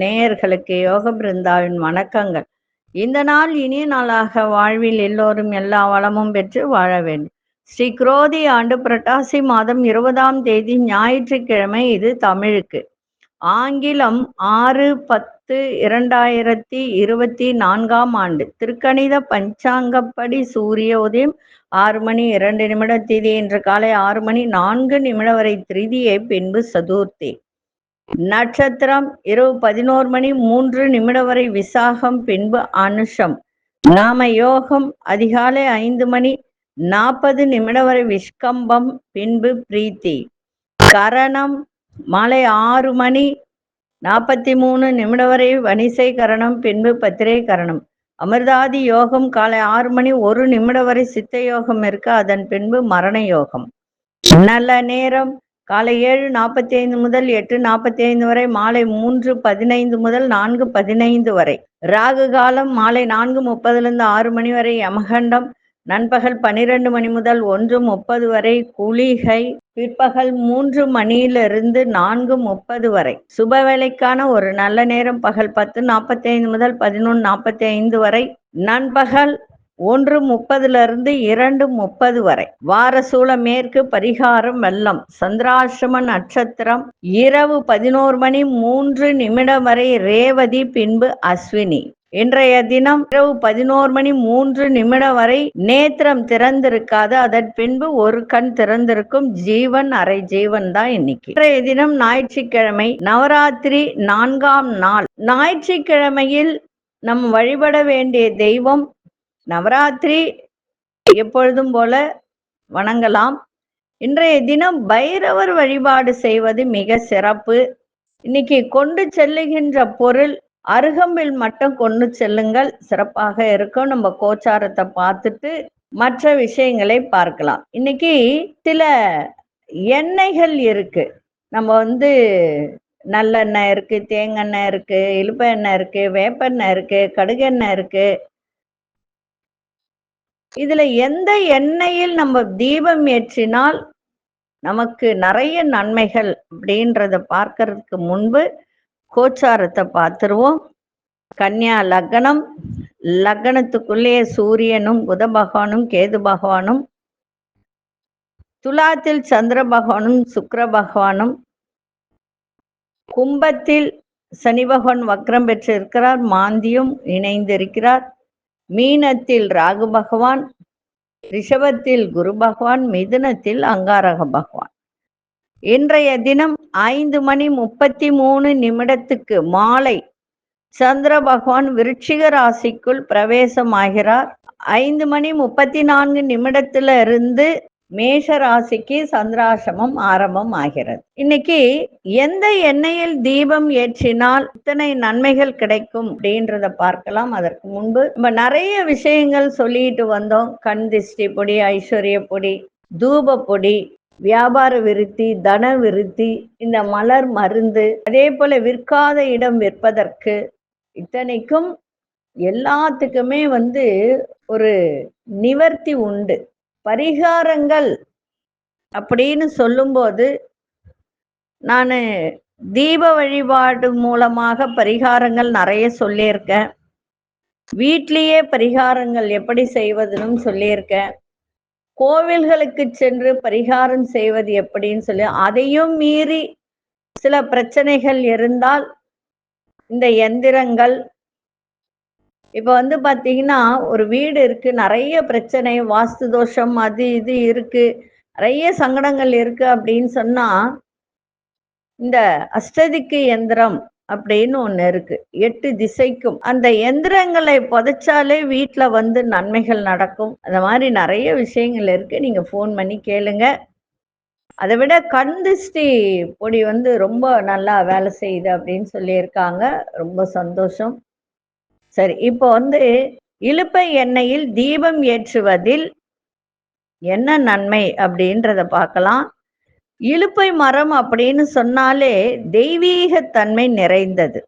நேயர்களுக்கு யோக பிருந்தாவின் வணக்கங்கள். இந்த நாள் இனிய நாளாக வாழ்வில் எல்லோரும் எல்லா வளமும் பெற்று வாழ வேண்டும். ஸ்ரீ குரோதி ஆண்டு புரட்டாசி மாதம் இருபதாம் தேதி ஞாயிற்றுக்கிழமை இது தமிழுக்கு. ஆங்கிலம் ஆறு பத்து பத்து இரண்டாயிரத்தி இருபத்தி நான்காம் ஆண்டு. திருக்கணித பஞ்சாங்கப்படி சூரிய உதயம் ஆறு மணி இரண்டு நிமிட திதி இன்று காலை ஆறு மணி நான்கு நிமிடம் வரை திருதியை பின்பு சதுர்த்தி. நட்சத்திரம் இரவு பதினோரு மணி மூன்று நிமிடம் வரை விசாகம் பின்பு அனுஷம். நாம யோகம் அதிகாலை ஐந்து மணி நாற்பது நிமிடம் வரை விஷ்கம்பம் பின்பு பிரீத்தி. கரணம் மாலை ஆறு மணி நாற்பத்தி மூணு நிமிடம் வரை வணிசை கரணம் பின்பு பத்திரை கரணம் அமிர்தாதி யோகம் காலை ஆறு மணி ஒரு நிமிடம் வரை சித்த யோகம் இருக்கு அதன் பின்பு மரண யோகம். நல்ல நேரம். காலை ஏழு நாற்பத்தி ஐந்து முதல் எட்டு நாற்பத்தி ஐந்து வரை மாலை மூன்று பதினைந்து முதல் நான்கு பதினைந்து வரை. ராகு காலம் மாலை நான்கு முப்பதுலேருந்து ஆறு மணி வரை யமகண்டம். நண்பகல் பனிரெண்டு மணி முதல் ஒன்று முப்பது வரை குளிகை பிற்பகல் மூன்று மணியிலிருந்து நான்கு முப்பது வரை. சுப வேலைக்கான ஒரு நல்ல நேரம் பகல் பத்து நாற்பத்தி ஐந்து முதல் பதினொன்று நாற்பத்தி ஐந்து வரை. நண்பகல் ஒன்று முப்பதுல இருந்து இரண்டு முப்பது வரை. வாரசூல மேற்கு பரிகாரம் வெள்ளம். சந்திராசிரம நட்சத்திரம். இரவு பதினோரு மணி மூன்று நிமிடம் வரை ரேவதி பின்பு அஸ்வினி. இன்றைய தினம் இரவு பதினோரு மணி மூன்று நிமிடம் வரை நேத்திரம் திறந்திருக்காது. அதன் பின்பு ஒரு கண் திறந்திருக்கும். ஜீவன் அரை ஜீவன் தான் இன்னைக்கு. இன்றைய தினம் ஞாயிற்றுக்கிழமை நவராத்திரி நான்காம் நாள். ஞாயிற்றுக்கிழமையில் நம் வழிபட வேண்டிய தெய்வம் நவராத்திரி. எப்பொழுதும் போல வணங்கலாம். இன்றைய தினம் பைரவர் வழிபாடு செய்வது மிக சிறப்பு. இன்னைக்கு கொண்டு செல்லுகின்ற பொருள் அருகம்பில் மட்டும் கொண்டு செல்லுங்கள். சிறப்பாக இருக்கும். நம்ம கோச்சாரத்தை பார்த்துட்டு மற்ற விஷயங்களை பார்க்கலாம். இன்னைக்கு சில எண்ணெய்கள் இருக்கு. நம்ம வந்து நல்லெண்ணெய் இருக்கு தேங்காய் இருக்கு இழுப்ப எண்ணெய் இருக்கு வேப்பெண்ணெய் இருக்கு கடுகெண்ணெய் இருக்கு. இதுல எந்த எண்ணெயில் நம்ம தீபம் ஏற்றினால் நமக்கு நிறைய நன்மைகள் அப்படின்றத பார்க்கறதுக்கு முன்பு கோச்சாரத்தை பார்த்துருவோம். கன்னியா லக்னம் லக்னத்துக்குள்ளேயே சூரியனும் புத பகவானும் கேது பகவானும் துலாத்தில் சந்திர பகவானும் சுக்கர பகவானும் கும்பத்தில் சனி பகவான் வக்ரம் பெற்றிருக்கிறார் மாந்தியும் இணைந்திருக்கிறார். மீனத்தில் ராகு பகவான் ரிஷபத்தில் குரு பகவான் மிதுனத்தில் அங்காரக பகவான். இன்றைய தினம் ஐந்து மணி முப்பத்தி மூணு நிமிடத்துக்கு மாலை. சந்திர பகவான் விருட்சிக ராசிக்குள் பிரவேசமாகிறார். ஐந்து மணி முப்பத்தி நான்கு நிமிடத்துல இருந்து மேஷ ராசிக்கு சந்திராசிரமம் ஆரம்பம் ஆகிறது இன்னைக்கு எந்த எண்ணெயில் தீபம் ஏற்றினால் இத்தனை நன்மைகள் கிடைக்கும் அப்படின்றத பார்க்கலாம். அதற்கு முன்பு நம்ம நிறைய விஷயங்கள் சொல்லிட்டு வந்தோம். கண் திஷ்டி பொடி ஐஸ்வர்ய பொடி தூப பொடி வியாபார விருத்தி தன விருத்தி இந்த மலர் மருந்து அதே போல விற்காத இடம் விற்பதற்கு இத்தனைக்கும் எல்லாத்துக்குமே வந்து ஒரு நிவர்த்தி உண்டு. பரிகாரங்கள் அப்படின்னு சொல்லும்போது நான் தீப வழிபாடு மூலமாக பரிகாரங்கள் நிறைய சொல்லியிருக்கேன். வீட்லேயே பரிகாரங்கள் எப்படி செய்வதுன்னு சொல்லியிருக்கேன். கோவில்களுக்கு சென்று பரிகாரம் செய்வது எப்படின்னு சொல்லி அதையும் மீறி சில பிரச்சனைகள் இருந்தால் இந்த எந்திரங்கள். இப்ப வந்து பாத்தீங்கன்னா ஒரு வீடு இருக்கு நிறைய பிரச்சனை வாஸ்து தோஷம் அது இது இருக்கு நிறைய சங்கடங்கள் இருக்கு அப்படின்னு சொன்னா இந்த அஷ்டதிக்கு எந்திரம் அப்படின்னு ஒண்ணு இருக்கு. எட்டு திசைக்கும். அந்த எந்திரங்களை புதைச்சாலே வீட்டுல வந்து நன்மைகள் நடக்கும். அந்த மாதிரி நிறைய விஷயங்கள் இருக்கு. நீங்க ஃபோன் பண்ணி கேளுங்க. அதை விட கண் திருஷ்டி பொடி வந்து ரொம்ப நல்லா வேலை செய்யுது அப்படின்னு சொல்லியிருக்காங்க. ரொம்ப சந்தோஷம். சரி இப்போ வந்து இழுப்பை எண்ணெயில் தீபம் ஏற்றுவதில் என்ன நன்மை அப்படின்றத பார்க்கலாம். இழுப்பை மரம் அப்படின்னு சொன்னாலே தெய்வீகத்தன்மை நிறைந்தது.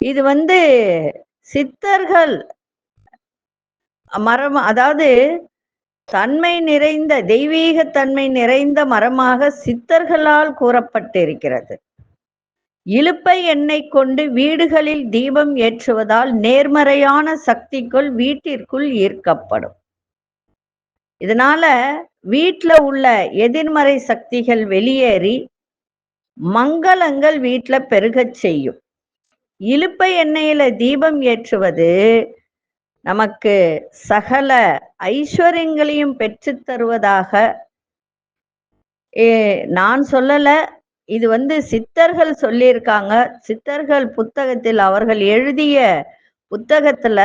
இது வந்து சித்தர்கள் மரம் அதாவது தன்மை நிறைந்த தெய்வீகத்தன்மை நிறைந்த மரமாக சித்தர்களால் கூறப்பட்டிருக்கிறது. இலுப்பை எண்ணெய் கொண்டு வீடுகளில் தீபம் ஏற்றுவதால் நேர்மறையான சக்திக்குள் வீட்டிற்குள் ஈர்க்கப்படும். இதனால வீட்டில் உள்ள எதிர்மறை சக்திகள் வெளியேறி மங்களங்கள் வீட்டில் பெருகச் செய்யும். இலுப்பை எண்ணெயில தீபம் ஏற்றுவது நமக்கு சகல ஐஸ்வர்யங்களையும் பெற்று தருவதாக ஏ, நான் சொல்லல. இது வந்து சித்தர்கள் சொல்லியிருக்காங்க. சித்தர்கள் புத்தகத்தில் அவர்கள் எழுதிய புத்தகத்துல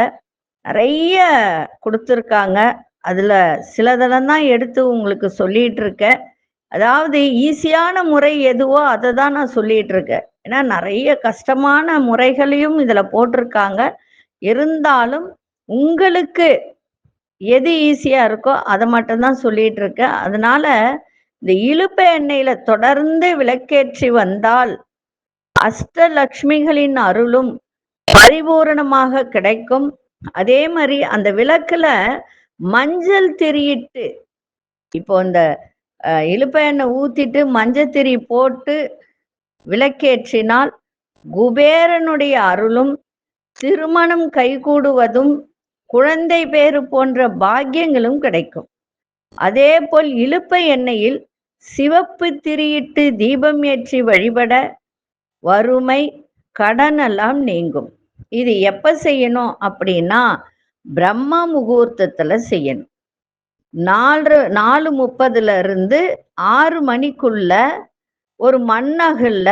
நிறைய கொடுத்துருக்காங்க. அதுல சிலதெல்லாம் தான் எடுத்து உங்களுக்கு சொல்லிட்டு இருக்கேன் அதாவது ஈஸியான முறை எதுவோ அதை தான் நான் சொல்லிட்டு இருக்கேன் ஏன்னா நிறைய கஷ்டமான முறைகளையும் இதுல போட்டிருக்காங்க இருந்தாலும் உங்களுக்கு எது ஈஸியா இருக்கோ அதை மட்டும்தான் சொல்லிட்டு இருக்கேன் அதனால இந்த இழுப்ப எண்ணெயில தொடர்ந்து விளக்கேற்றி வந்தால் அஷ்டலக்ஷ்மிகளின் அருளும் பரிபூரணமாக கிடைக்கும். அதே மாதிரி அந்த விளக்குல மஞ்சள் திரியிட்டு இப்போ இந்த இழுப்ப எண்ணெய் ஊத்திட்டு மஞ்சள் திரி போட்டு விளக்கேற்றினால் குபேரனுடைய அருளும் திருமணம் கைகூடுவதும் குழந்தை பேறு போன்ற பாக்கியங்களும் கிடைக்கும். அதே போல் இழுப்ப எண்ணெயில் சிவப்பு திரியிட்டு தீபம் ஏற்றி வழிபட வறுமை கடனெல்லாம் நீங்கும். இது எப்ப செய்யணும் அப்படின்னா பிரம்மா முகூர்த்தத்துல செய்யணும். நாலு நாலு முப்பதுல இருந்து ஆறு மணிக்குள்ள ஒரு மண்ணகல்ல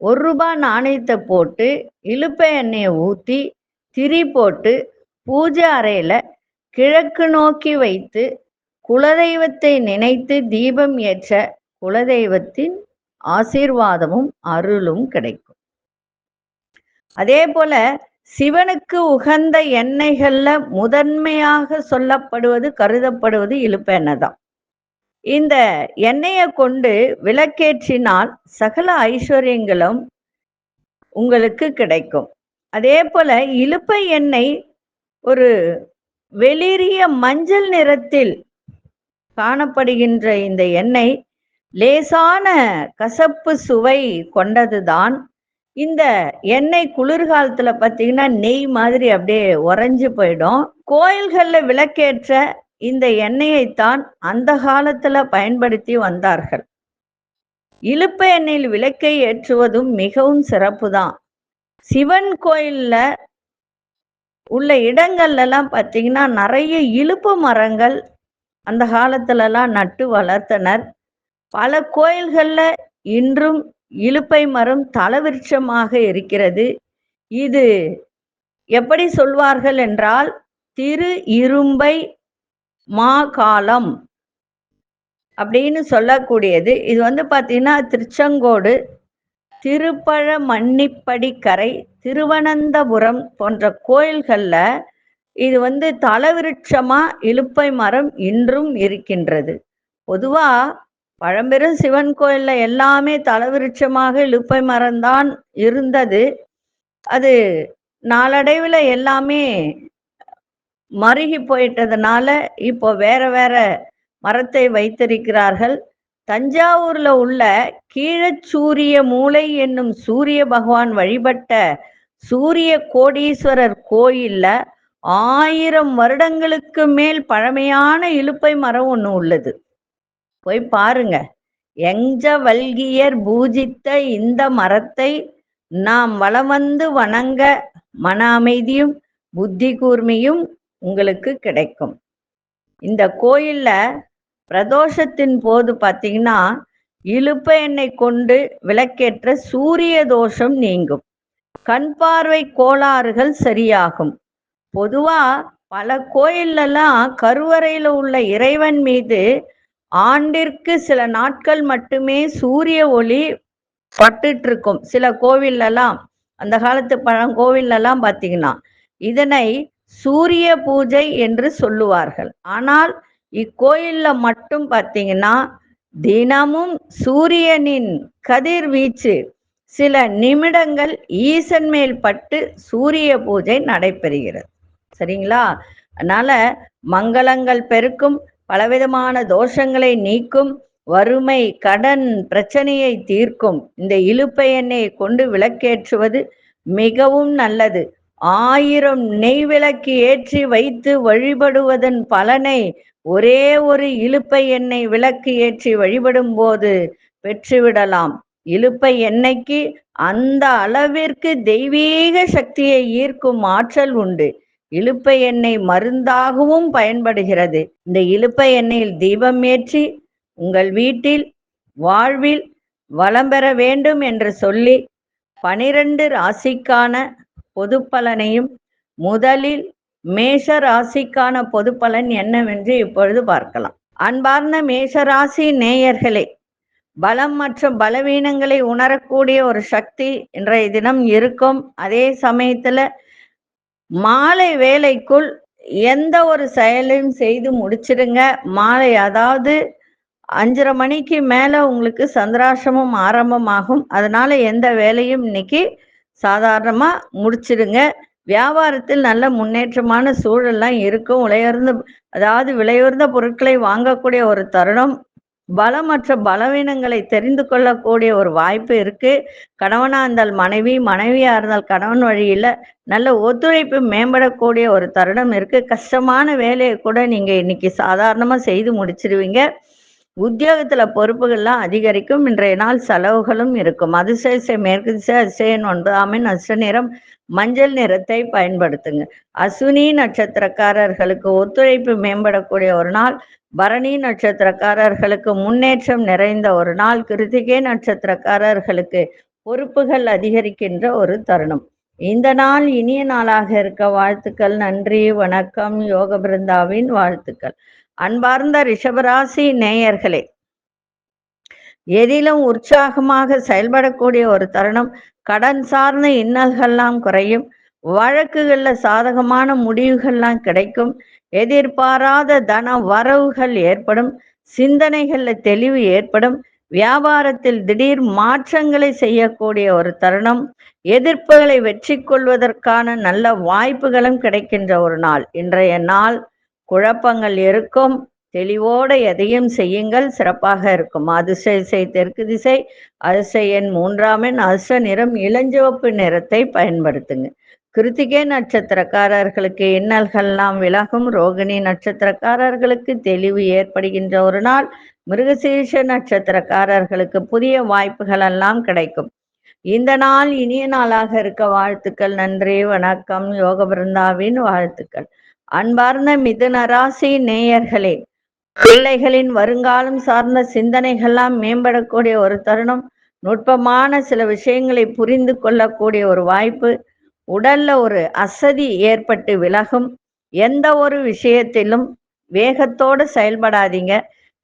ஒரு ரூபாய் நாணயத்தை போட்டு இலுப்பை எண்ணெயை ஊற்றி திரி போட்டு பூஜை அறையில கிழக்கு நோக்கி வைத்து குலதெய்வத்தை நினைத்து தீபம் ஏற்ற குலதெய்வத்தின் ஆசீர்வாதமும் அருளும் கிடைக்கும். அதே போல சிவனுக்கு உகந்த எண்ணெய்கள்ல முதன்மையாக சொல்லப்படுவது கருதப்படுவது இலுப்ப தான் இந்த எண்ணெயை கொண்டு விளக்கேற்றினால் சகல ஐஸ்வர்யங்களும் உங்களுக்கு கிடைக்கும். அதே போல இலுப்பை எண்ணெய் ஒரு வெளிரிய மஞ்சள் நிறத்தில் காணப்படுகின்ற இந்த எண்ணெய் லேசான கசப்பு சுவை கொண்டதுதான் இந்த எண்ணெய் குளிர்காலத்துல பார்த்தீங்கன்னா நெய் மாதிரி அப்படியே உறைஞ்சு போயிடும். கோயில்கள்ல விளக்கேற்ற இந்த எண்ணெயைத்தான் அந்த காலத்துல பயன்படுத்தி வந்தார்கள். இழுப்ப எண்ணெயில் விளக்கை ஏற்றுவதும் மிகவும் சிறப்பு தான் சிவன் கோயில்ல உள்ள இடங்கள்லாம் பார்த்தீங்கன்னா நிறைய இலுப்பு மரங்கள் அந்த காலத்துலலாம் நட்டு வளர்த்தனர். பல கோயில்களில் இன்றும் இலுப்பை மரம் தலவிருட்சமாக இருக்கிறது. இது எப்படி சொல்வார்கள் என்றால் திரு இரும்பை மாகாலம் அப்படின்னு சொல்லக்கூடியது. இது வந்து பார்த்தீங்கன்னா திருச்செங்கோடு திருப்பழ மன்னிப்படிக்கரை திருவனந்தபுரம் போன்ற கோயில்களில் இது வந்து தலவிருட்சமா இலுப்பை மரம் இன்றும் இருக்கின்றது. பொதுவாக பழம்பெரும் சிவன் கோயில்ல எல்லாமே தலவிருட்சமாக இலுப்பை மரம்தான் இருந்தது. அது நாளடைவில் எல்லாமே மருகி போயிட்டதுனால இப்போ வேற வேற மரத்தை வைத்திருக்கிறார்கள். தஞ்சாவூர்ல உள்ள கீழச்சூரிய மூலை என்னும் சூரிய பகவான் வழிபட்ட சூரிய கோடீஸ்வரர் கோயில்ல ஆயிரம் வருடங்களுக்கு மேல் பழமையான இலுப்பை மரம் ஒன்று உள்ளது. போய் பாருங்க. எஞ்ச வல்கியர் பூஜித்த இந்த மரத்தை நாம் வளம் வந்து வணங்க மன அமைதியும் புத்தி கூர்மையும் உங்களுக்கு கிடைக்கும். இந்த கோயில்ல பிரதோஷத்தின் போது பார்த்தீங்கன்னா இழுப்ப எண்ணெய் கொண்டு விளக்கேற்ற சூரிய தோஷம் நீங்கும். கண் பார்வை கோளாறுகள் சரியாகும். பொதுவா பல கோயில்லலாம் கருவறையில உள்ள இறைவன் மீது ஆண்டிற்கு சில நாட்கள் மட்டுமே சூரிய ஒளி பட்டுட்டு இருக்கும் சில கோவில்லலாம் அந்த காலத்து பழங்கோவில்லலாம் பார்த்தீங்கன்னா இதனை சூரிய பூஜை என்று சொல்லுவார்கள். ஆனால் இக்கோயில்ல மட்டும் பார்த்தீங்கன்னா தினமும் சூரியனின் கதிர்வீச்சு சில நிமிடங்கள் ஈசன் மேல் பட்டு சூரிய பூஜை நடைபெறுகிறது. சரிங்களா? அதனால மங்களங்கள் பெருக்கும். பலவிதமான தோஷங்களை நீக்கும் வறுமை கடன் பிரச்சனையை தீர்க்கும். இந்த இழுப்பை எண்ணெயை கொண்டு விளக்கேற்றுவது மிகவும் நல்லது. ஆயிரம் நெய் விளக்கு ஏற்றி வைத்து வழிபடுவதன் பலனை ஒரே ஒரு இழுப்பை எண்ணெய் விளக்கு ஏற்றி வழிபடும் போது பெற்றுவிடலாம். இழுப்பை எண்ணெய்க்கு அந்த அளவிற்கு தெய்வீக சக்தியை ஈர்க்கும் ஆற்றல் உண்டு. இலுப்பை எண்ணெய் மருந்தாகவும் பயன்படுகிறது. இந்த இலுப்பை எண்ணெயில் தீபம் ஏற்றி உங்கள் வீட்டில் வாழ்வில் வளம் பெற வேண்டும் என்று சொல்லி பனிரெண்டு ராசிக்கான பொது பலனையும் முதலில் மேஷ ராசிக்கான பொது பலன் என்னவென்று இப்பொழுது பார்க்கலாம். அன்பார்ந்த மேஷ ராசி நேயர்களே பலம் மற்றும் பலவீனங்களை உணரக்கூடிய ஒரு சக்தி இன்றைய தினம் இருக்கும். அதே சமயத்துல மாலை வேலைக்குள் எந்த ஒரு செயலையும் செய்து முடிச்சிடுங்க. மாலை அதாவது அஞ்சரை மணிக்கு மேல உங்களுக்கு சந்திராசிரமம் ஆரம்பமாகும். அதனால எந்த வேலையும் இன்னைக்கு சாதாரணமா முடிச்சிடுங்க. வியாபாரத்தில் நல்ல முன்னேற்றமான சூழல்லாம் இருக்கும். உயர்ந்த அதாவது விலையுயர்ந்த பொருட்களை வாங்கக்கூடிய ஒரு தருணம் பலமற்ற பலவீனங்களை தெரிந்து கொள்ளக்கூடிய ஒரு வாய்ப்பு இருக்கு. கணவனா இருந்தால் மனைவி மனைவியா இருந்தால் கணவன் வழியில நல்ல ஒத்துழைப்பு மேம்படக்கூடிய ஒரு தருணம் இருக்கு. கஷ்டமான வேலையை கூட நீங்க இன்னைக்கு சாதாரணமா செய்து முடிச்சிருவீங்க. உத்தியோகத்துல பொறுப்புகள்லாம் அதிகரிக்கும். இன்றைய நாள் செலவுகளும் இருக்கும். அதிசயசை மேற்கு திசை அதிசயன் ஒன்பதாமின் அஷ்ட நிறம் மஞ்சள் நிறத்தை பயன்படுத்துங்க. அசுனி நட்சத்திரக்காரர்களுக்கு ஒத்துழைப்பு மேம்படக்கூடிய ஒரு நாள். பரணி நட்சத்திரக்காரர்களுக்கு முன்னேற்றம் நிறைந்த ஒரு நாள். கிருத்திகை நட்சத்திரக்காரர்களுக்கு பொறுப்புகள் அதிகரிக்கின்ற ஒரு தருணம். இந்த நாள் இனிய நாளாக இருக்க வாழ்த்துக்கள். நன்றி வணக்கம். யோக பிருந்தாவின் வாழ்த்துக்கள். அன்பார்ந்த ரிஷபராசி நேயர்களே எதிலும் உற்சாகமாக செயல்படக்கூடிய ஒரு தருணம். கடன் சார்ந்த இன்னல்கள்லாம் குறையும். வழக்குகள்ல சாதகமான முடிவுகள்லாம் கிடைக்கும். எதிர்பாராத தன வரவுகள் ஏற்படும். சிந்தனைகள்ல தெளிவு ஏற்படும். வியாபாரத்தில் திடீர் மாற்றங்களை செய்யக்கூடிய ஒரு தருணம். எதிர்ப்புகளை வெற்றி கொள்வதற்கான நல்ல வாய்ப்புகளும் கிடைக்கின்ற ஒரு நாள். இன்றைய நாள் குழப்பங்கள் இருக்கும். தெளிவோடு எதையும் செய்யுங்கள் சிறப்பாக இருக்கும். அதிசய இசை தெற்கு திசை அதிசய எண் மூன்றாம் அதிர்ஷ்ட நிறம் இளஞ்சிவப்பு நிறத்தை பயன்படுத்துங்க. கிருத்திகை நட்சத்திரக்காரர்களுக்கு இன்னல்கள்லாம் விலகும். ரோகிணி நட்சத்திரக்காரர்களுக்கு தெளிவு ஏற்படுகின்ற ஒரு நாள். மிருகசீர்ஷ நட்சத்திரக்காரர்களுக்கு புதிய வாய்ப்புகள் எல்லாம் கிடைக்கும். இந்த நாள் இனிய நாளாக இருக்க வாழ்த்துக்கள் நன்றி வணக்கம். யோக பிருந்தாவின் வாழ்த்துக்கள். அன்பார்ந்த மிதுன ராசி நேயர்களே பிள்ளைகளின் வருங்காலம் சார்ந்த சிந்தனைகள்லாம் மேம்படக்கூடிய ஒரு தருணம் நுட்பமான சில விஷயங்களை புரிந்து கொள்ளக்கூடிய ஒரு வாய்ப்பு உடல்ல ஒரு அசதி ஏற்பட்டு விலகும். எந்த ஒரு விஷயத்திலும் வேகத்தோடு செயல்படாதீங்க.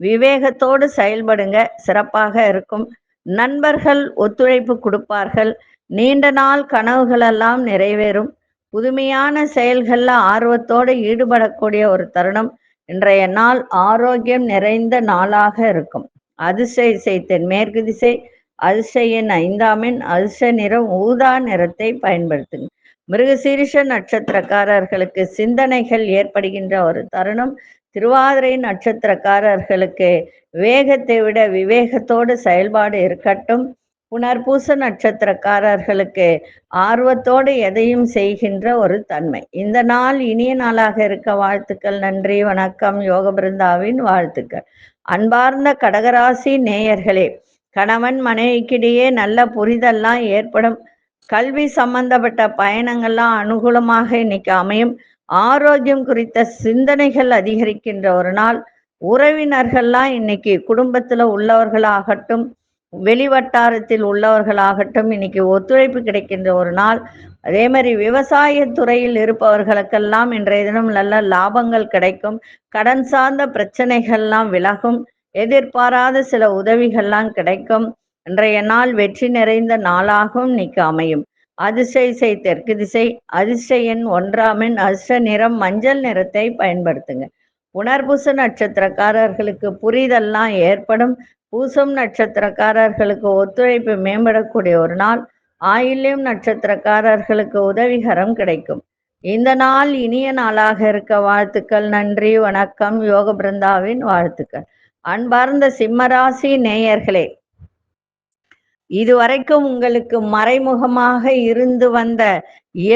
விவேகத்தோடு செயல்படுங்க. சிறப்பாக இருக்கும். நண்பர்கள் ஒத்துழைப்பு கொடுப்பார்கள். நீண்ட நாள் கனவுகளெல்லாம் நிறைவேறும். புதுமையான செயல்களில் ஆர்வத்தோடு ஈடுபடக்கூடிய ஒரு தருணம். இன்றைய நாள் ஆரோக்கியம் நிறைந்த நாளாக இருக்கும். அதிசய இசை தென்மேற்கு திசை அதிசய ஐந்தாமின் ஐந்தாம் நிறம் ஊதா நிறத்தை பயன்படுத்துங்க மிருகசீரிஷ நட்சத்திரக்காரர்களுக்கு சிந்தனைகள் ஏற்படுகின்ற ஒரு தருணம். திருவாதிரை நட்சத்திரக்காரர்களுக்கு வேகத்தை விட விவேகத்தோடு செயல்பாடு இருக்கட்டும். புனர்பூச நட்சத்திரக்காரர்களுக்கு ஆர்வத்தோடு எதையும் செய்கின்ற ஒரு தன்மை. இந்த நாள் இனிய நாளாக இருக்க வாழ்த்துக்கள் நன்றி வணக்கம் யோக பிருந்தாவின் வாழ்த்துக்கள். அன்பார்ந்த கடகராசி நேயர்களே கணவன் மனைவிக்கிடையே நல்ல புரிதல்லாம் ஏற்படும். கல்வி சம்பந்தப்பட்ட பயணங்கள்லாம் அனுகூலமாக இன்னைக்கு அமையும். ஆரோக்கியம் குறித்த சிந்தனைகள் அதிகரிக்கின்ற ஒரு நாள். உறவினர்கள்லாம் இன்னைக்கு குடும்பத்துல உள்ளவர்களாகட்டும் வெளிவட்டாரத்தில் உள்ளவர்களாகட்டும் இன்னைக்கு ஒத்துழைப்பு கிடைக்கின்ற ஒரு நாள். அதே மாதிரி விவசாய துறையில் இருப்பவர்களுக்கெல்லாம் இன்றைய தினம் நல்ல லாபங்கள் கிடைக்கும். கடன் சார்ந்த பிரச்சனைகள்லாம் விலகும். எதிர்பாராத சில உதவிகள்லாம் கிடைக்கும். இன்றைய நாள் வெற்றி நிறைந்த நாளாகவும் இன்னைக்கு அமையும். அதிசய இசை தெற்கு திசை அதிர்ஷ்ட எண் ஒன்றாம் அதிர்ஷ்ட நிறம் மஞ்சள் நிறத்தை பயன்படுத்துங்க. புனர்பூச நட்சத்திரக்காரர்களுக்கு புரிதல்லாம் ஏற்படும். பூசம் நட்சத்திரக்காரர்களுக்கு ஒத்துழைப்பு மேம்படக்கூடிய ஒரு நாள். ஆயில்யம் நட்சத்திரக்காரர்களுக்கு உதவிகரம் கிடைக்கும். இந்த நாள் இனிய நாளாக இருக்க வாழ்த்துக்கள் நன்றி வணக்கம். யோக பிருந்தாவின் வாழ்த்துக்கள். அன்பார்ந்த சிம்மராசி நேயர்களே இதுவரைக்கும் உங்களுக்கு மறைமுகமாக இருந்து வந்த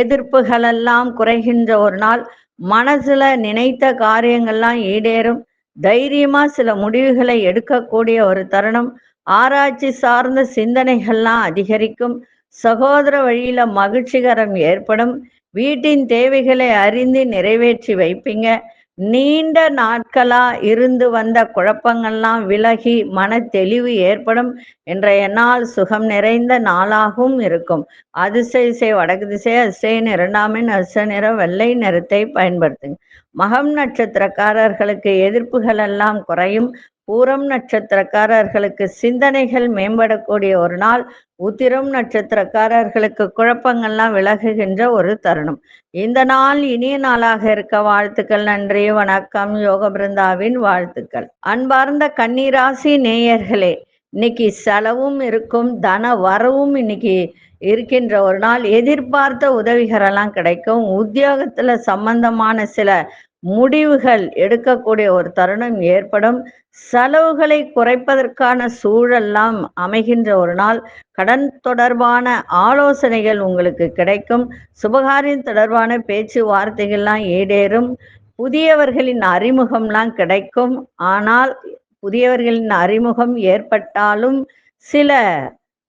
எதிர்ப்புகளெல்லாம் குறைகின்ற ஒரு நாள். மனசுல நினைத்த காரியங்கள்லாம் ஈடேறும். தைரியமா சில முடிவுகளை எடுக்கக்கூடிய ஒரு தருணம். ஆராய்ச்சி சார்ந்த சிந்தனைகள்லாம் அதிகரிக்கும். சகோதர வழியில மகிழ்ச்சிகரம் ஏற்படும். வீட்டின் தேவைகளை அறிந்து நிறைவேற்றி வைப்பீங்க. நீண்ட நாட்களா இருந்து வந்த குழப்பங்கள்லாம் விலகி மன தெளிவு ஏற்படும். இன்றைய நாள் சுகம் நிறைந்த நாளாகவும் இருக்கும். அதிசய இசை வடக்கு திசை அதிசயின் இரண்டாமின் அச நிற வெள்ளை நிறத்தை பயன்படுத்துங்க. மகம் நட்சத்திரக்காரர்களுக்கு எதிர்ப்புகள் எல்லாம் குறையும். பூரம் நட்சத்திரக்காரர்களுக்கு சிந்தனைகள் மேம்படக்கூடிய ஒரு நாள். உத்திரம் நட்சத்திரக்காரர்களுக்கு குழப்பங்கள்லாம் விலகுகின்ற ஒரு தருணம். இந்த நாள் இனிய நாளாக இருக்க வாழ்த்துக்கள் நன்றி வணக்கம். யோக பிருந்தாவின் வாழ்த்துக்கள். அன்பார்ந்த கன்னிராசி நேயர்களே இன்னைக்கு செலவும் இருக்கும் தன வரவும் இன்னைக்கு இருக்கின்ற ஒரு நாள் எதிர்பார்த்த உதவிகளெல்லாம் கிடைக்கும். உத்தியோகத்துல சம்பந்தமான சில முடிவுகள் எடுக்கக்கூடிய ஒரு தருணம் ஏற்படும். செலவுகளை குறைப்பதற்கான சூழல்லாம் அமைகின்ற ஒரு நாள். கடன் தொடர்பான ஆலோசனைகள் உங்களுக்கு கிடைக்கும். சுபகாரியம் தொடர்பான பேச்சுவார்த்தைகள்லாம் ஈடேறும் புதியவர்களின் அறிமுகம்லாம் கிடைக்கும். ஆனால் புதியவர்களின் அறிமுகம் ஏற்பட்டாலும் சில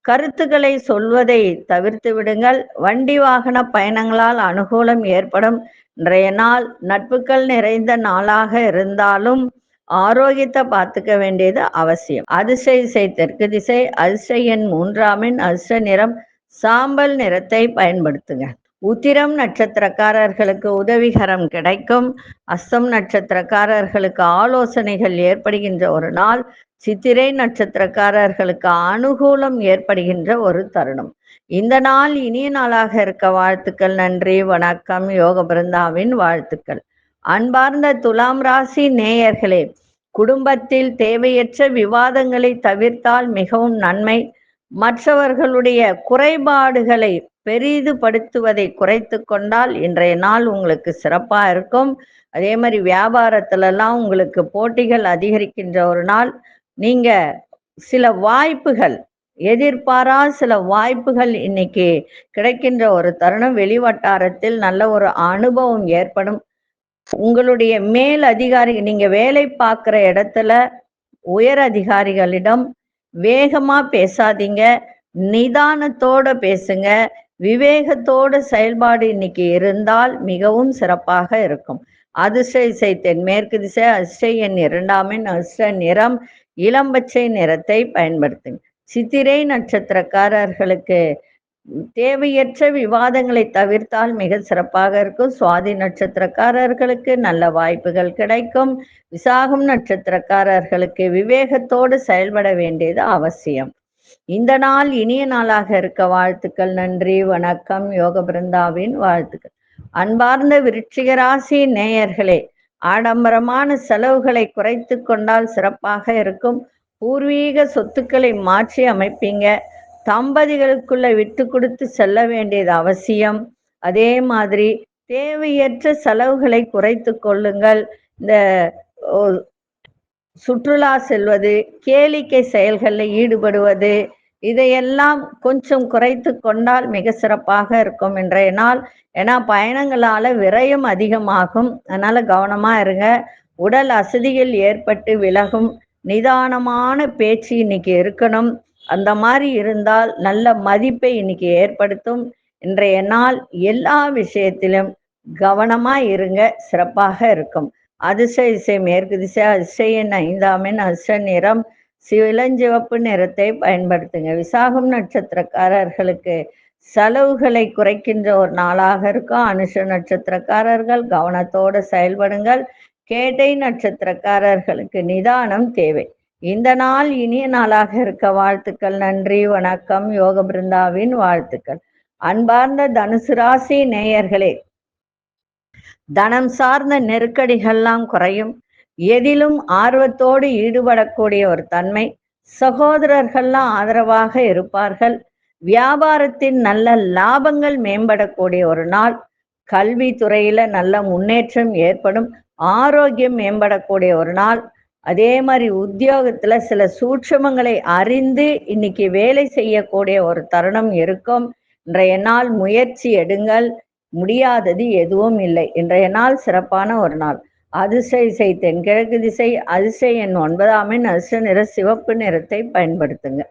கருத்துக்களை சொல்வதை தவிர்த்து விடுங்கள். வண்டி வாகன பயணங்களால் அனுகூலம் ஏற்படும். இன்றைய நாள் நட்புகள் நிறைந்த நாளாக இருந்தாலும் ஆரோக்கியத்தை பார்த்துக்க வேண்டியது அவசியம். அதிசய இசை தெற்கு திசை அதிசய எண் மூன்றாமின் அதிர்ஷ்ட நிறம் சாம்பல் நிறத்தை பயன்படுத்துங்க. உத்திரம் நட்சத்திரக்காரர்களுக்கு உதவிகரம் கிடைக்கும். அஸ்தம் நட்சத்திரக்காரர்களுக்கு ஆலோசனைகள் ஏற்படுகின்ற ஒரு நாள். சித்திரை நட்சத்திரக்காரர்களுக்கு அனுகூலம் ஏற்படுகின்ற ஒரு தருணம். இந்த நாள் இனிய நாளாக இருக்க வாழ்த்துக்கள் நன்றி வணக்கம் யோக பிருந்தாவின் வாழ்த்துக்கள். அன்பார்ந்த துலாம் ராசி நேயர்களே குடும்பத்தில் தேவையற்ற விவாதங்களை தவிர்த்தால் மிகவும் நன்மை. மற்றவர்களுடைய குறைபாடுகளை பெரிதுபடுத்துவதை குறைத்து கொண்டால் இன்றைய நாள் உங்களுக்கு சிறப்பாக இருக்கும். அதே மாதிரி வியாபாரத்திலலாம் உங்களுக்கு போட்டிகள் அதிகரிக்கின்ற ஒரு நாள். நீங்க சில வாய்ப்புகள் எதிர்பாரா சில வாய்ப்புகள் இன்னைக்கு கிடைக்கின்ற ஒரு தருணம் வெளிவட்டாரத்தில் நல்ல ஒரு அனுபவம் ஏற்படும். உங்களுடைய மேல் அதிகாரி நீங்க வேலை பார்க்குற இடத்துல உயர் அதிகாரிகளிடம் வேகமா பேசாதீங்க. நிதானத்தோட பேசுங்க. விவேகத்தோட செயல்பாடு இன்னைக்கு இருந்தால் மிகவும் சிறப்பாக இருக்கும். அதிர்ஷ்ட இசை தென்மேற்கு திசை அதிர்ஷ்ட எண் இரண்டாமின் அதிர்ஷ்ட நிறம் இளம்பச்சை நிறத்தை பயன்படுத்துங்க. சித்திரை நட்சத்திரக்காரர்களுக்கு தேவையற்ற விவாதங்களை தவிர்த்தால் மிக சிறப்பாக இருக்கும். சுவாதி நட்சத்திரக்காரர்களுக்கு நல்ல வாய்ப்புகள் கிடைக்கும். விசாகம் நட்சத்திரக்காரர்களுக்கு விவேகத்தோடு செயல்பட வேண்டியது அவசியம். இந்த நாள் இனிய நாளாக இருக்க வாழ்த்துக்கள். நன்றி வணக்கம். யோக பிருந்தாவின் வாழ்த்துக்கள். அன்பார்ந்த விருட்சிகராசி நேயர்களே ஆடம்பரமான செலவுகளை குறைத்து கொண்டால் சிறப்பாக இருக்கும். பூர்வீக சொத்துக்களை மாற்றி அமைப்பீங்க. தம்பதிகளுக்குள்ள விட்டு கொடுத்து செல்ல வேண்டியது அவசியம். அதே மாதிரி தேவையற்ற செலவுகளை குறைத்து கொள்ளுங்கள். இந்த சுற்றுலா செல்வது கேளிக்கை செயல்களில் ஈடுபடுவது இதையெல்லாம் கொஞ்சம் குறைத்து கொண்டால் மிக சிறப்பாக இருக்கும் இன்றைய நாள் ஏன்னா பயணங்களால விரயம் அதிகமாகும். அதனால கவனமா இருங்க. உடல் அசதிகள் ஏற்பட்டு விலகும். நிதானமான பேச்சு இன்னைக்கு இருக்கணும். அந்த மாதிரி இருந்தால் நல்ல மதிப்பை இன்னைக்கு ஏற்படுத்தும் இன்றைய நாள் எல்லா விஷயத்திலும் கவனமா இருங்க. சிறப்பாக இருக்கும். அதிசய இசை மேற்கு திசை அதிசயன் ஐந்தாமின் அதிர்ஷ்ட நிறம். இளஞ்சிவப்பு நிறத்தை பயன்படுத்துங்க. விசாகம் நட்சத்திரக்காரர்களுக்கு செலவுகளை குறைக்கின்ற ஒரு நாளாக இருக்கும். அனுஷ நட்சத்திரக்காரர்கள் கவனத்தோடு செயல்படுங்கள். கேட்டை நட்சத்திரக்காரர்களுக்கு நிதானம் தேவை. இந்த நாள் இனிய நாளாக இருக்க வாழ்த்துக்கள். நன்றி வணக்கம். யோக பிருந்தாவின் வாழ்த்துக்கள். அன்பார்ந்த தனுசு ராசி நேயர்களே தனம் சார்ந்த நெருக்கடிகள்லாம் குறையும். எதிலும் ஆர்வத்தோடு ஈடுபடக்கூடிய ஒரு தன்மை. சகோதரர்கள்லாம் ஆதரவாக இருப்பார்கள். வியாபாரத்தின் நல்ல லாபங்கள் மேம்படக்கூடிய ஒரு நாள். கல்வி துறையில நல்ல முன்னேற்றம் ஏற்படும். ஆரோக்கியம் மேம்படக்கூடிய ஒரு நாள். அதே மாதிரி உத்தியோகத்துல சில சூட்சமங்களை அறிந்து இன்னைக்கு வேலை செய்யக்கூடிய ஒரு தருணம் இருக்கும். இன்றைய நாள் முயற்சி எடுங்கள். முடியாதது எதுவும் இல்லை. இன்றைய நாள் சிறப்பான ஒரு நாள். அதிசை இசை தென்கிழக்கு திசை அதிசை எண் ஒன்பதாம் எண் அதிர்ஷ்ட நிற சிவப்பு நிறத்தை பயன்படுத்துங்க.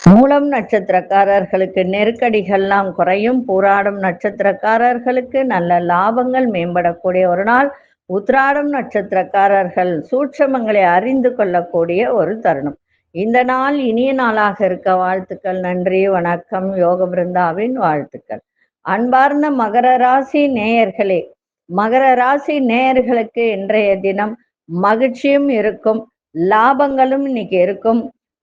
மூலம் நட்சத்திரக்காரர்களுக்கு நெருக்கடிகள்லாம் குறையும். பூராடும் நட்சத்திரக்காரர்களுக்கு நல்ல லாபங்கள் மேம்படக்கூடிய ஒரு நாள். உத்ராடம் நட்சத்திரக்காரர்கள் சூட்சமங்களை அறிந்து கொள்ளக்கூடிய ஒரு தருணம். இந்த நாள் இனிய நாளாக இருக்க வாழ்த்துக்கள் நன்றி வணக்கம் யோக பிருந்தாவின் வாழ்த்துக்கள். அன்பார்ந்த மகர ராசி நேயர்களே மகர ராசி நேயர்களுக்கு இன்றைய தினம் மகிழ்ச்சியும் இருக்கும் லாபங்களும் இன்னைக்கு இருக்கும்.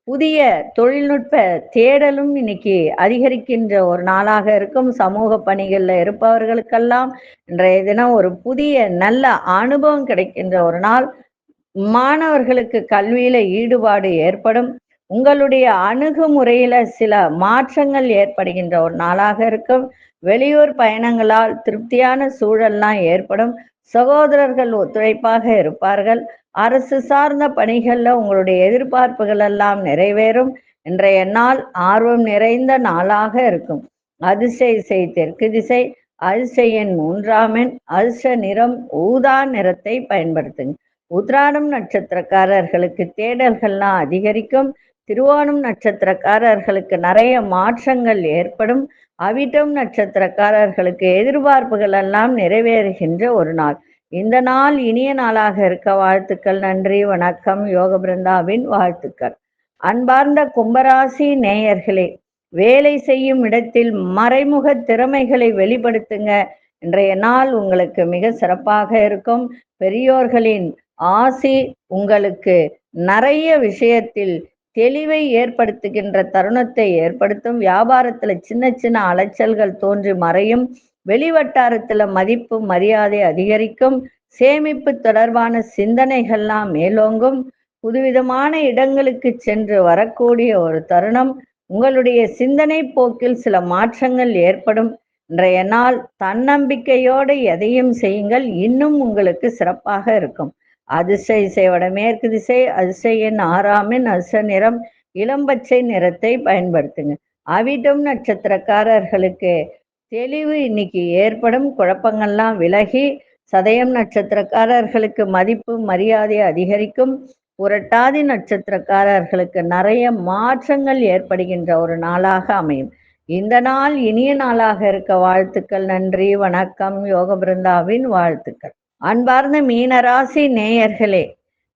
புதிய தொழில்நுட்ப தேடலும் இன்னைக்கு அதிகரிக்கின்ற ஒரு நாளாக இருக்கும். சமூக பணிகளில் இருப்பவர்களுக்கெல்லாம் இன்றைய தினம் ஒரு புதிய நல்ல அனுபவம் கிடைக்கின்ற ஒரு நாள். மாணவர்களுக்கு கல்வியில ஈடுபாடு ஏற்படும். உங்களுடைய அணுகுமுறையில சில மாற்றங்கள் ஏற்படுகின்ற ஒரு நாளாக இருக்கும். வெளியூர் பயணங்களால் திருப்தியான சூழல்லாம் ஏற்படும். சகோதரர்கள் ஒத்துழைப்பாக இருப்பார்கள். அரசு சார்ந்த பணிகளில் உங்களுடைய எதிர்பார்ப்புகள் எல்லாம் நிறைவேறும். இன்றைய நாள் ஆர்வம் நிறைந்த நாளாக இருக்கும். அதிசய இசை தெற்கு திசை அதிசயன் மூன்றாம் எண் அதிர்ஷ்ட நிறம் ஊதா நிறத்தை பயன்படுத்துங்க. உத்ராடம் நட்சத்திரக்காரர்களுக்கு தேடல்கள்லாம் அதிகரிக்கும். திருவோணம் நட்சத்திரக்காரர்களுக்கு நிறைய மாற்றங்கள் ஏற்படும். அவிட்டம் நட்சத்திரக்காரர்களுக்கு எதிர்பார்ப்புகள் எல்லாம் நிறைவேறுகின்ற ஒரு நாள். இந்த நாள் இனிய நாளாக இருக்க வாழ்த்துக்கள் நன்றி வணக்கம் யோக பிருந்தாவின் வாழ்த்துக்கள். அன்பார்ந்த கும்பராசி நேயர்களே வேலை செய்யும் இடத்தில் மறைமுக திறமைகளை வெளிப்படுத்துங்க. இன்றைய நாள் உங்களுக்கு மிக சிறப்பாக இருக்கும். பெரியோர்களின் ஆசி உங்களுக்கு நிறைய விஷயத்தில் தெளிவை ஏற்படுத்துகின்ற தருணத்தை ஏற்படுத்தும். வியாபாரத்துல சின்ன சின்ன அலைச்சல்கள் தோன்றி மறையும். வெளிவட்டாரத்துல மதிப்பு மரியாதை அதிகரிக்கும். சேமிப்பு தொடர்பான சிந்தனைகள்லாம் மேலோங்கும். புதுவிதமான இடங்களுக்கு சென்று வரக்கூடிய ஒரு தருணம். உங்களுடைய சிந்தனை போக்கில் சில மாற்றங்கள் ஏற்படும். இன்றைய நாள் தன்னம்பிக்கையோடு எதையும் செய்யுங்கள். இன்னும் உங்களுக்கு சிறப்பாக இருக்கும். அதிசய இசையோட மேற்கு திசை அதிசயன் ஆறாமின் அதிர்ஷ்ட நிறம் இளம்பச்சை நிறத்தை பயன்படுத்துங்க. அவிட்டம் நட்சத்திரக்காரர்களுக்கு தெளிவு இன்னைக்கு ஏற்படும். குழப்பங்கள்லாம் விலகி சதயம் நட்சத்திரக்காரர்களுக்கு மதிப்பு மரியாதை அதிகரிக்கும். புரட்டாதி நட்சத்திரக்காரர்களுக்கு நிறைய மாற்றங்கள் ஏற்படுகின்ற ஒரு நாளாக அமையும். இந்த நாள் இனிய நாளாக இருக்க வாழ்த்துக்கள். நன்றி வணக்கம். யோக பிருந்தாவின் வாழ்த்துக்கள். அன்பார்ந்த மீனராசி நேயர்களே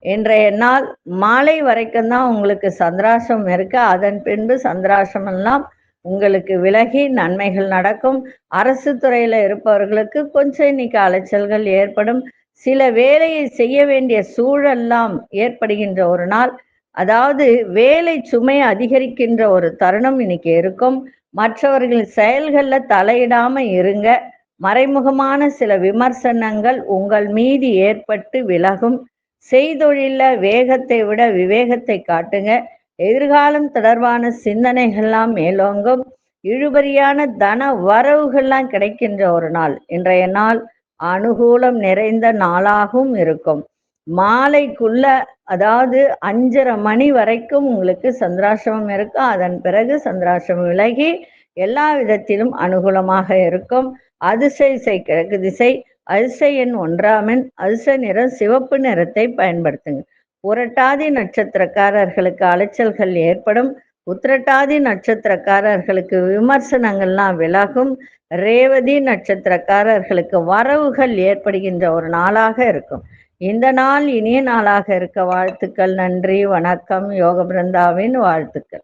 இன்றைய நாள் மாலை வரைக்கும் தான் உங்களுக்கு சந்திராசம் இருக்கு. அதன் பின்பு சந்திராசம் எல்லாம் உங்களுக்கு விலகி நன்மைகள் நடக்கும். அரசு துறையில இருப்பவர்களுக்கு கொஞ்சம் இன்னைக்கு அலைச்சல்கள் ஏற்படும். சில வேலையை செய்ய வேண்டிய சூழல்லாம் ஏற்படுகின்ற ஒரு நாள். அதாவது வேலை சுமை அதிகரிக்கின்ற ஒரு தருணம் இன்னைக்கு இருக்கும். மற்றவர்கள் செயல்களில் தலையிடாம இருங்க. மறைமுகமான சில விமர்சனங்கள் உங்கள் மீது ஏற்பட்டு விலகும். செய்தொழில வேகத்தை விட விவேகத்தை காட்டுங்க. எதிர்காலம் தொடர்பான சிந்தனைகள்லாம் மேலோங்கும். இழுபறியான தன வரவுகள்லாம் கிடைக்கின்ற ஒரு நாள். இன்றைய நாள் அனுகூலம் நிறைந்த நாளாகவும் இருக்கும். மாலைக்குள்ள அதாவது அஞ்சரை மணி வரைக்கும் உங்களுக்கு சந்திராசிரமம் இருக்கும். அதன் பிறகு சந்திராசிரமம் விலகி எல்லா விதத்திலும் அனுகூலமாக இருக்கும். அதிசை இசை கிழக்கு திசை அதிசய எண் ஒன்றாமன் அதிசை நிறம் சிவப்பு நிறத்தை பயன்படுத்துங்க. புரட்டாதி நட்சத்திரக்காரர்களுக்கு அலைச்சல்கள் ஏற்படும். உத்திரட்டாதி நட்சத்திரக்காரர்களுக்கு விமர்சனங்கள்லாம் விலகும். ரேவதி நட்சத்திரக்காரர்களுக்கு வரவுகள் ஏற்படுகின்ற ஒரு நாளாக இருக்கும். இந்த நாள் இனிய நாளாக இருக்க வாழ்த்துக்கள் நன்றி வணக்கம் யோக பிருந்தாவின் வாழ்த்துக்கள்.